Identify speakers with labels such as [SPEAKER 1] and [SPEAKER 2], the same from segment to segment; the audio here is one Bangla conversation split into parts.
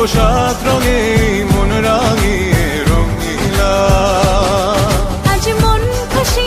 [SPEAKER 1] অবসাদ রঙে মন রাঙিয়ে রঙিলা।
[SPEAKER 2] আজ মন খুশি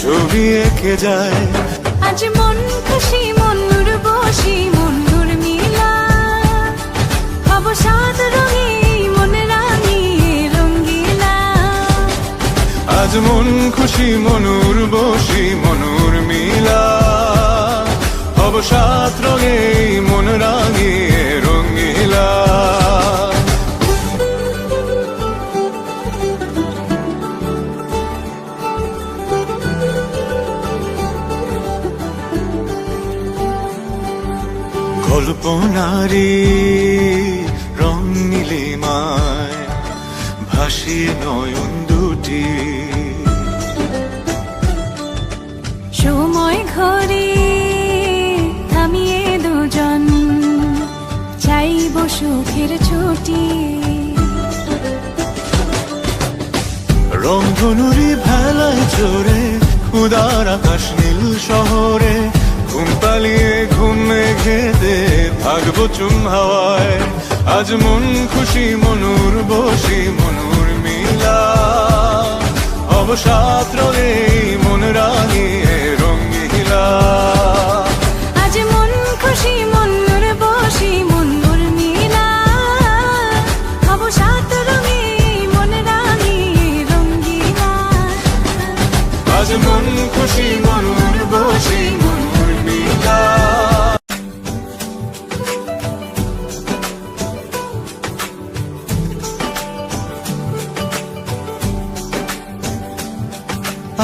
[SPEAKER 1] ছবি এঁকে যায়।
[SPEAKER 2] আজ মন খুশি মন বসি মন মিলা। হব সাত রঙে মন রাঙিয়ে রঙ্গিলা
[SPEAKER 1] আজ মন খুশি মনুর বসি মনুর মিলা। অবসাদ রঙে মন রাঙিয়ে কল্পনারি রং নীলিমায় ভাসিয়ে নয়ন দুটি।
[SPEAKER 2] সময় ঘরে থামিয়ে দুজন চাইব সুখের ছুটি।
[SPEAKER 1] রংধনুরি ভেলায় চড়ে উদার আকাশ নীল শহরে পালিয়ে ঘুম ঘেতে থাকব চুম হাওয়ায়। আজ মন খুশি, মনুর বসি, মনুর মিলা। অবসাদ রঙে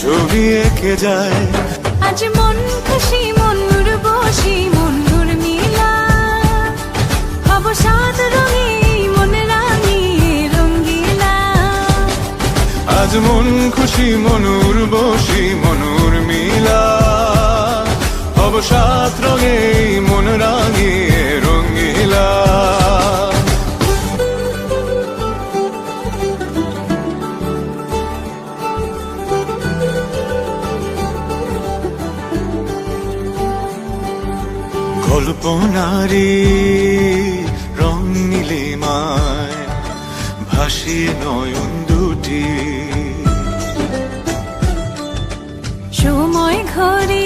[SPEAKER 1] ছবি এঁকে যায়।
[SPEAKER 2] আজ মন খুশি মন উর্বশী মন উর্মিলা হব সাত রঙে মন রাঙিয়ে রঙ্গিলা
[SPEAKER 1] আজ মন খুশি মনুর বসি মনুর মিলা। অবসাত রঙে মন রাঙিয়ে কল্পনারে রং নীলিমায় ভাসে নয়ন দুটি।
[SPEAKER 2] সময় ঘরে